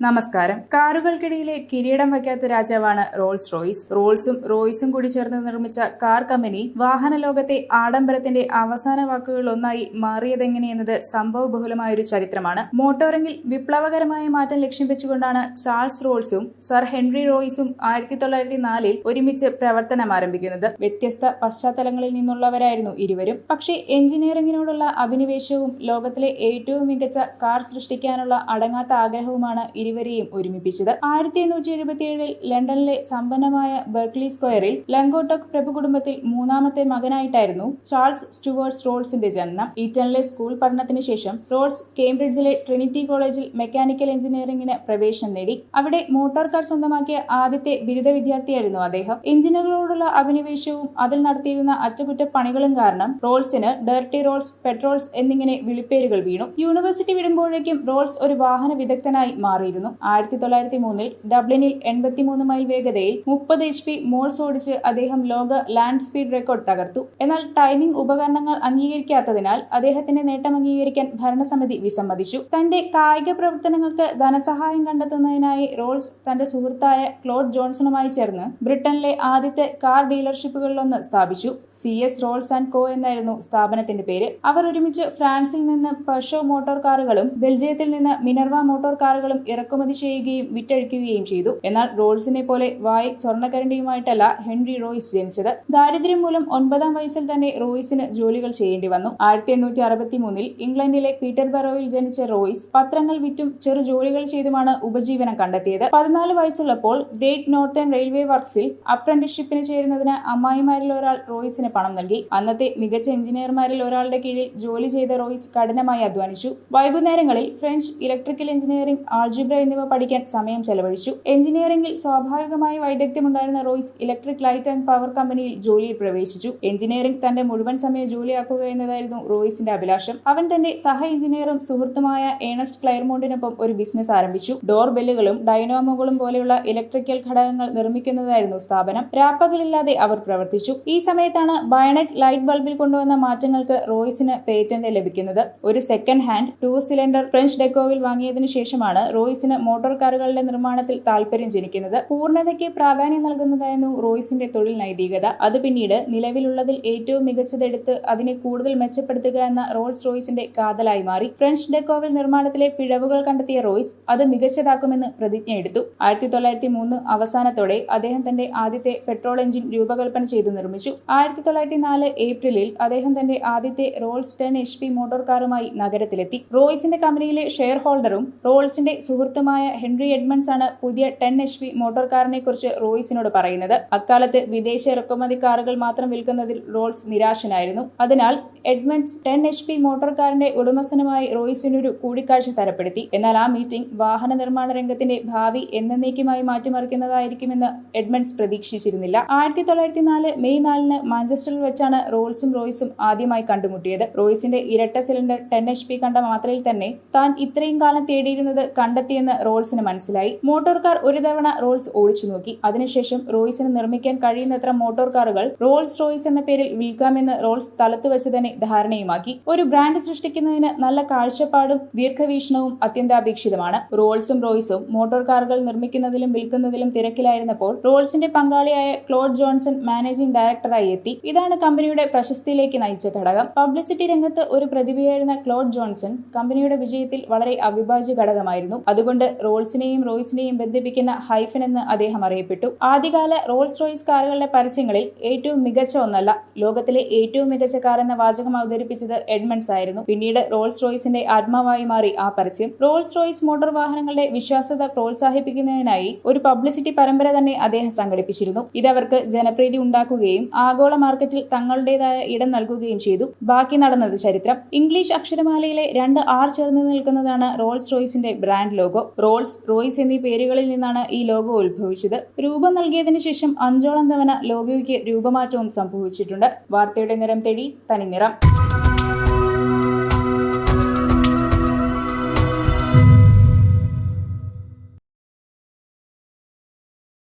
നമസ്കാരം. കാറുകൾക്കിടയിലെ കിരീടം വയ്ക്കാത്ത രാജാവാണ് റോൾസ് റോയ്സ്. റോൾസും റോയ്സും കൂടി ചേർന്ന് നിർമ്മിച്ച കാർ കമ്പനി വാഹന ലോകത്തെ ആഡംബരത്തിന്റെ അവസാന വാക്കുകൾ ഒന്നായി മാറിയതെങ്ങനെയെന്നത് സംഭവബഹുലമായ ഒരു ചരിത്രമാണ്. മോട്ടോറിംഗിൽ വിപ്ലവകരമായ മാറ്റം ലക്ഷ്യം വെച്ചുകൊണ്ടാണ് ചാൾസ് റോൾസും സർ ഹെൻറി റോയ്സും ആയിരത്തി തൊള്ളായിരത്തി നാലിൽ ഒരുമിച്ച് പ്രവർത്തനം ആരംഭിക്കുന്നത്. വ്യത്യസ്ത പശ്ചാത്തലങ്ങളിൽ നിന്നുള്ളവരായിരുന്നു ഇരുവരും. പക്ഷേ എഞ്ചിനീയറിംഗിനോടുള്ള അഭിനിവേശവും ലോകത്തിലെ ഏറ്റവും മികച്ച കാർ സൃഷ്ടിക്കാനുള്ള അടങ്ങാത്ത ആഗ്രഹവുമാണ് ഇരുവരെയും ഒരുമിപ്പിച്ചത്. ആയിരത്തി എണ്ണൂറ്റി എഴുപത്തിയേഴിൽ ലണ്ടനിലെ സമ്പന്നമായ ബെർക്ലി സ്ക്വയറിൽ ലങ്കോട്ടക് പ്രഭു കുടുംബത്തിൽ മൂന്നാമത്തെ മകനായിട്ടായിരുന്നു ചാൾസ് സ്റ്റുവേർട്സ് റോൾസിന്റെ ജനനം. ഈറ്റണിലെ സ്കൂൾ പഠനത്തിന് ശേഷം റോൾസ് കേംബ്രിഡ്ജിലെ ട്രിനിറ്റി കോളേജിൽ മെക്കാനിക്കൽ എഞ്ചിനീയറിംഗിന് പ്രവേശനം നേടി. അവിടെ മോട്ടോർ കാർ സ്വന്തമാക്കിയ ആദ്യത്തെ ബിരുദ വിദ്യാർത്ഥിയായിരുന്നു അദ്ദേഹം. എഞ്ചിനുകളോടുള്ള അഭിനിവേശവും അതിൽ നടത്തിയിരുന്ന അറ്റകുറ്റപ്പണികളും കാരണം റോൾസിന് ഡർട്ടി റോൾസ് പെട്രോൾസ് എന്നിങ്ങനെ വിളിപ്പേരുകൾ വീണു. യൂണിവേഴ്സിറ്റി വിടുമ്പോഴേക്കും റോൾസ് ഒരു വാഹന വിദഗ്ധനായി മാറിയിരുന്നു. ആയിരത്തി തൊള്ളായിരത്തി മൂന്നിൽ ഡബ്ലിനിൽ എൺപത്തിമൂന്ന് മൈൽ വേഗതയിൽ മുപ്പത് എച്ച് പി മോൾസ് ഓടിച്ച് അദ്ദേഹം ലോക ലാൻഡ് സ്പീഡ് റെക്കോർഡ് തകർത്തു. എന്നാൽ ടൈമിംഗ് ഉപകരണങ്ങൾ അംഗീകരിക്കാത്തതിനാൽ അദ്ദേഹത്തിന്റെ നേട്ടം അംഗീകരിക്കാൻ ഭരണസമിതി വിസമ്മതിച്ചു. തന്റെ കായിക പ്രവർത്തനങ്ങൾക്ക് ധനസഹായം കണ്ടെത്തുന്നതിനായി റോൾസ് തന്റെ സുഹൃത്തായ ക്ലോഡ് ജോൺസണുമായി ചേർന്ന് ബ്രിട്ടനിലെ ആദ്യത്തെ കാർ ഡീലർഷിപ്പുകളിലൊന്ന് സ്ഥാപിച്ചു. C S Rolls and Co എന്നായിരുന്നു സ്ഥാപനത്തിന്റെ പേര്. അവർ ഒരുമിച്ച് ഫ്രാൻസിൽ നിന്ന് പഷോ മോട്ടോർ കാറുകളും ബെൽജിയത്തിൽ നിന്ന് മിനർവ മോട്ടോർ കാറുകളും ഇറക്കുമതി ചെയ്യുകയും വിറ്റഴിക്കുകയും ചെയ്തു. എന്നാൽ റോൾസിനെ പോലെ വായിൽ സ്വർണക്കരണ്ടിയുമായിട്ടല്ല ഹെൻറി റോയ്സ് ജനിച്ചത്. ദാരിദ്ര്യം മൂലം ഒൻപതാം വയസ്സിൽ തന്നെ റോയ്സിന് ജോലികൾ ചെയ്യേണ്ടി വന്നു. ആയിരത്തി എണ്ണൂറ്റി അറുപത്തി മൂന്നിൽ ഇംഗ്ലണ്ടിലെ പീറ്റർബറോയിൽ ജനിച്ച റോയ്സ് പത്രങ്ങൾ വിറ്റും ചെറു ജോലികൾ ചെയ്തുമാണ് ഉപജീവനം കണ്ടെത്തിയത്. പതിനാല് വയസ്സുള്ളപ്പോൾ ഗ്രേറ്റ് നോർത്തേൺ റെയിൽവേ വർക്സിൽ അപ്രന്റിഷിപ്പിന് ചേരുന്നതിന് അമ്മായിമാരിൽ ഒരാൾ റോയ്സിന് പണം നൽകി. അന്നത്തെ മികച്ച എഞ്ചിനീയർമാരിൽ ഒരാളുടെ കീഴിൽ ജോലി ചെയ്ത റോയ്സ് കഠിനമായി അധ്വാനിച്ചു. വൈകുന്നേരങ്ങളിൽ ഫ്രഞ്ച് ഇലക്ട്രിക്കൽ എഞ്ചിനീയറിംഗ് ആൾജിബ്ര എന്നിവ പഠിക്കാൻ സമയം ചെലവഴിച്ചു. എഞ്ചിനീയറിംഗിൽ സ്വാഭാവികമായ വൈദഗ്ധ്യമുണ്ടായിരുന്ന Royce Electric Light and Power കമ്പനിയിൽ ജോലിയിൽ പ്രവേശിച്ചു. എഞ്ചിനീയറിംഗ് തന്റെ മുഴുവൻ സമയ ജോലിയാക്കുക എന്നതായിരുന്നു റോയ്സിന്റെ അഭിലാഷം. അവൻ തന്റെ സഹ എഞ്ചിനീയറും സുഹൃത്തുമായ ഏണസ്റ്റ് ക്ലയർമോണ്ടിനൊപ്പം ഒരു ബിസിനസ് ആരംഭിച്ചു. ഡോർ ബെല്ലുകളും ഡൈനാമോകളും പോലെയുള്ള ഇലക്ട്രിക്കൽ ഘടകങ്ങൾ നിർമ്മിക്കുന്നതായിരുന്നു സ്ഥാപനം. രാപ്പകലില്ലാതെ അവർ പ്രവർത്തിച്ചു. ഈ സമയത്താണ് ബയണറ്റ് ലൈറ്റ് ബൾബിൽ കൊണ്ടുവന്ന മാറ്റങ്ങൾക്ക് റോയ്സിന് പേറ്റന്റ് ലഭിക്കുന്നത്. ഒരു second hand two cylinder French Decauville വാങ്ങിയതിനു ശേഷമാണ് റോയ്സിന് മോട്ടോർ കാറുകളുടെ നിർമ്മാണത്തിൽ താല്പര്യം ജനിക്കുന്നത്. പൂർണതയ്ക്ക് പ്രാധാന്യം നൽകുന്നതായിരുന്നു റോയ്സിന്റെ തൊഴിൽ നൈതികത. അത് പിന്നീട് നിലവിലുള്ളതിൽ ഏറ്റവും മികച്ചതെടുത്ത് അതിനെ കൂടുതൽ മെച്ചപ്പെടുത്തുക എന്ന റോൾസ് റോയ്സിന്റെ കാതലായി മാറി. ഫ്രഞ്ച് ഡെക്കോവിൽ നിർമ്മാണത്തിലെ പിഴവുകൾ കണ്ടെത്തിയ റോയ്സ് അത് മികച്ചതാക്കുമെന്ന് പ്രതിജ്ഞ എടുത്തു. ആയിരത്തി തൊള്ളായിരത്തി മൂന്ന് അവസാനത്തോടെ അദ്ദേഹം തന്റെ ആദ്യത്തെ പെട്രോൾ എഞ്ചിൻ രൂപകൽപ്പന ചെയ്തു നിർമ്മിച്ചു. ആയിരത്തി തൊള്ളായിരത്തി നാല് ഏപ്രിലിൽ അദ്ദേഹം തന്റെ ആദ്യത്തെ Rolls ten H P motor കാറുമായി നഗരത്തിലെത്തി. റോയ്സിന്റെ കമ്പനിയിലെ ഷെയർ ഹോൾഡറും റോൾസിന്റെ സുഹൃത്തുമായ ഹെൻറി എഡ്മണ്ട്സ് ആണ് പുതിയ ടെൻ എച്ച് പി മോട്ടോർ കാറിനെ കുറിച്ച് റോയ്സിനോട് പറയുന്നത്. അക്കാലത്ത് വിദേശ ഇറക്കുമതി കാറുകൾ മാത്രം വിൽക്കുന്നതിൽ റോൾസ് നിരാശനായിരുന്നു. അതിനാൽ Edmunds ten H P motor കാറിന്റെ ഉടമസ്ഥനുമായി റോയ്സിനൊരു കൂടിക്കാഴ്ച തരപ്പെടുത്തി. എന്നാൽ ആ മീറ്റിംഗ് വാഹന നിർമ്മാണ രംഗത്തിന്റെ ഭാവി എന്നേക്കുമായി മാറ്റിമറിക്കുന്നതായിരിക്കുമെന്ന് എഡ്മണ്ട്സ് പ്രതീക്ഷിച്ചിരുന്നില്ല. ആയിരത്തി തൊള്ളായിരത്തി നാല് മെയ് നാലിന് മാഞ്ചസ്റ്ററിൽ വെച്ചാണ് റോൾസും റോയ്സും ആദ്യമായി കണ്ടുമുട്ടിയത്. റോയ്സിന്റെ ഇരട്ട സിലിണ്ടർ ടെൻ എച്ച് പി കണ്ട മാത്രയിൽ തന്നെ താൻ ഇത്രയും കാലം തേടിയിരുന്നത് കണ്ടെത്തിയെന്ന് റോൾസിന് മനസ്സിലായി. മോട്ടോർ കാർ ഒരു തവണ റോൾസ് ഓടിച്ചു നോക്കി. അതിനുശേഷം റോയ്സിന് നിർമ്മിക്കാൻ കഴിയുന്നത്ര മോട്ടോർ കാറുകൾ റോൾസ് റോയ്സ് എന്ന പേരിൽ വിൽക്കാമെന്ന് റോൾസ് സ്ഥലത്ത് വെച്ച് തന്നെ ധാരണയുമാക്കി. ഒരു ബ്രാൻഡ് സൃഷ്ടിക്കുന്നതിന് നല്ല കാഴ്ചപ്പാടും ദീർഘവീക്ഷണവും അത്യന്താപേക്ഷിതമാണ്. റോൾസും റോയ്സും മോട്ടോർ കാറുകൾ നിർമ്മിക്കുന്നതിലും വിൽക്കുന്നതിലും തിരക്കിലായിരുന്നപ്പോൾ റോൾസിന്റെ പങ്കാളിയായ ക്ലോഡ് ജോൺസൺ മാനേജിംഗ് ഡയറക്ടറായി എത്തി. ഇതാണ് കമ്പനിയുടെ പ്രശസ്തിയിലേക്ക് നയിച്ച ഘടകം. പബ്ലിസിറ്റി രംഗത്ത് ഒരു പ്രതിഭയായിരുന്ന ക്ലോഡ് ജോൺസൺ കമ്പനിയുടെ വിജയത്തിൽ വളരെ അവിഭാജ്യ ഘടകമായിരുന്നു. അതുകൊണ്ട് റോൾസിനെയും റോയ്സിനെയും ബന്ധിപ്പിക്കുന്ന ഹൈഫൻ എന്ന് അദ്ദേഹം അറിയപ്പെട്ടു. ആദ്യകാല റോൾസ് റോയ്സ് കാറുകളുടെ പരസ്യങ്ങളിൽ ഏറ്റവും മികച്ച ഒന്നല്ല ലോകത്തിലെ ഏറ്റവും മികച്ച കാർ എന്ന വാചകം അവതരിപ്പിച്ചത് എഡ്മണ്ട്സ് ആയിരുന്നു. പിന്നീട് റോൾസ് റോയ്സിന്റെ ആത്മാവായി മാറി ആ പരസ്യം. റോൾസ് റോയ്സ് മോട്ടോർ വാഹനങ്ങളുടെ വിശ്വാസ്യത പ്രോത്സാഹിപ്പിക്കുന്നതിനായി ഒരു പബ്ലിസിറ്റി പരമ്പര തന്നെ അദ്ദേഹം സംഘടിപ്പിച്ചിരുന്നു. ഇതവർക്ക് ജനപ്രീതി ഉണ്ടാക്കുകയും ആഗോള മാർക്കറ്റിൽ തങ്ങളുടേതായ ഇടം നൽകുകയും ചെയ്തു. ബാക്കി നടന്നത് ചരിത്രം. ഇംഗ്ലീഷ് അക്ഷരമാലയിലെ രണ്ട് ആർ ചേർന്ന് നിൽക്കുന്നതാണ് റോൾസ് റോയ്സിന്റെ ബ്രാൻഡ് ലോഗോ റോൾസ് റോയ്സ് എന്നീ പേരുകളിൽ നിന്നാണ് ഈ ലോഗോ ഉത്ഭവിച്ചത്. രൂപം നൽകിയതിനു ശേഷം അഞ്ചോളം തവണ ലോഗോയ്ക്ക് രൂപമാറ്റവും സംഭവിച്ചിട്ടുണ്ട്. വാർത്തയുടെ നിറം തേടി തനിനിറം